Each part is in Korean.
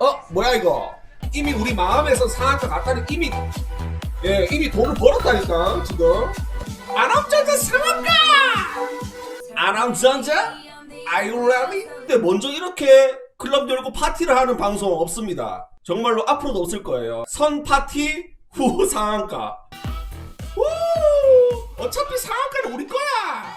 어 뭐야 이거? 이미 우리 마음에서 상한가 갔다니 이미 예 이미 돈을 벌었다니까 지금. 아람전자 상한가? 아람전자 Are you ready? 근데 먼저 이렇게 클럽 열고 파티를 하는 방송 없습니다. 정말로 앞으로도 없을 거예요. 선 파티 후 상한가. 우! 어차피 상한가는 우리 거야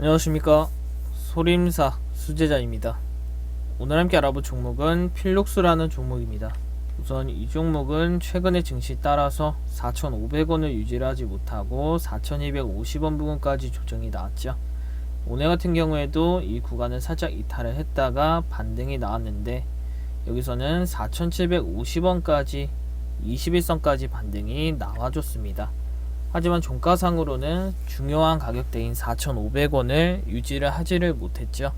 안녕하십니까. 소림사 수제자입니다. 오늘 함께 알아볼 종목은 필록스라는 종목입니다. 우선 이 종목은 최근의 증시 따라서 4,500원을 유지를 하지 못하고 4,250원 부근까지 조정이 나왔죠. 오늘 같은 경우에도 이 구간을 살짝 이탈을 했다가 반등이 나왔는데 여기서는 4,750원까지 21선까지 반등이 나와줬습니다 하지만 종가상으로는 중요한 가격대인 4,500원을 유지를 하지를 못했죠.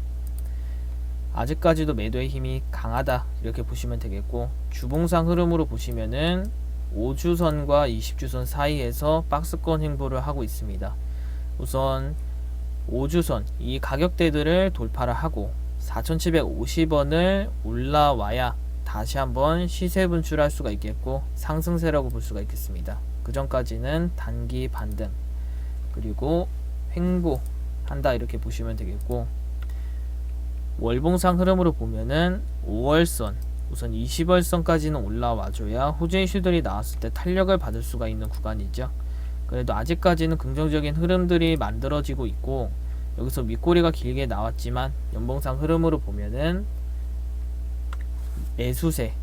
아직까지도 매도의 힘이 강하다 이렇게 보시면 되겠고 주봉상 흐름으로 보시면은 5주선과 20주선 사이에서 박스권 행보를 하고 있습니다. 우선 5주선 이 가격대들을 돌파를 하고 4,750원을 올라와야 다시 한번 시세 분출할 수가 있겠고 상승세라고 볼 수가 있겠습니다. 그 전까지는 단기 반등 그리고 횡보한다 이렇게 보시면 되겠고 월봉상 흐름으로 보면은 5월선 우선 20월선까지는 올라와줘야 호재 이슈들이 나왔을 때 탄력을 받을 수가 있는 구간이죠. 그래도 아직까지는 긍정적인 흐름들이 만들어지고 있고 여기서 윗꼬리가 길게 나왔지만 연봉상 흐름으로 보면은 매수세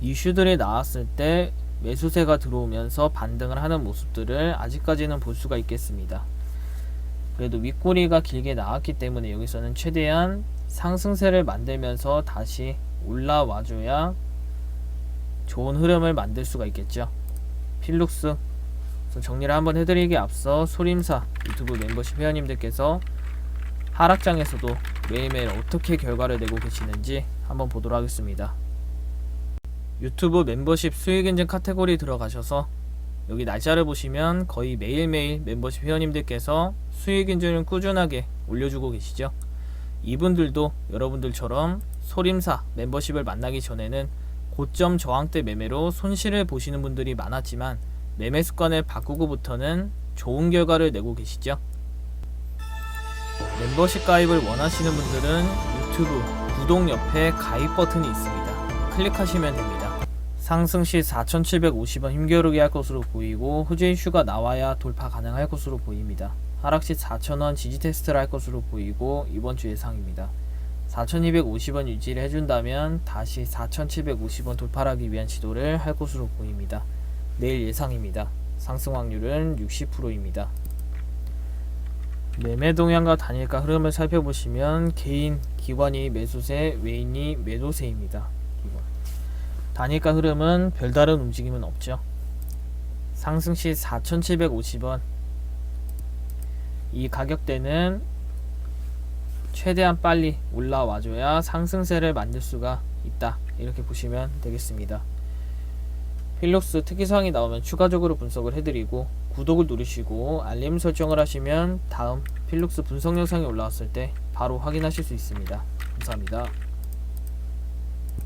이슈들이 나왔을 때 매수세가 들어오면서 반등을 하는 모습들을 아직까지는 볼 수가 있겠습니다. 그래도 윗꼬리가 길게 나왔기 때문에 여기서는 최대한 상승세를 만들면서 다시 올라와줘야 좋은 흐름을 만들 수가 있겠죠. 필룩스 정리를 한번 해드리기 앞서 소림사 유튜브 멤버십 회원님들께서 하락장에서도 매일매일 어떻게 결과를 내고 계시는지 한번 보도록 하겠습니다. 유튜브 멤버십 수익 인증 카테고리 들어가셔서 여기 날짜를 보시면 거의 매일매일 멤버십 회원님들께서 수익 인증을 꾸준하게 올려주고 계시죠. 이분들도 여러분들처럼 소림사 멤버십을 만나기 전에는 고점 저항대 매매로 손실을 보시는 분들이 많았지만 매매 습관을 바꾸고부터는 좋은 결과를 내고 계시죠. 멤버십 가입을 원하시는 분들은 유튜브 구독 옆에 가입 버튼이 있습니다. 클릭하시면 됩니다. 상승 시 4,750원 힘겨루게 할 것으로 보이고 호재 이슈가 나와야 돌파 가능할 것으로 보입니다. 하락 시 4,000원 지지 테스트를 할 것으로 보이고 이번 주 예상입니다. 4,250원 유지를 해준다면 다시 4,750원 돌파하기 위한 시도를 할 것으로 보입니다. 내일 예상입니다. 상승 확률은 60%입니다. 매매 동향과 단일가 흐름을 살펴보시면 개인, 기관이 매수세, 외인이 매도세입니다. 기관. 단일가 흐름은 별다른 움직임은 없죠. 상승 시 4,750원. 이 가격대는 최대한 빨리 올라와줘야 상승세를 만들 수가 있다. 이렇게 보시면 되겠습니다. 필록스 특이사항이 나오면 추가적으로 분석을 해드리고 구독을 누르시고 알림 설정을 하시면 다음 필록스 분석 영상이 올라왔을 때 바로 확인하실 수 있습니다. 감사합니다.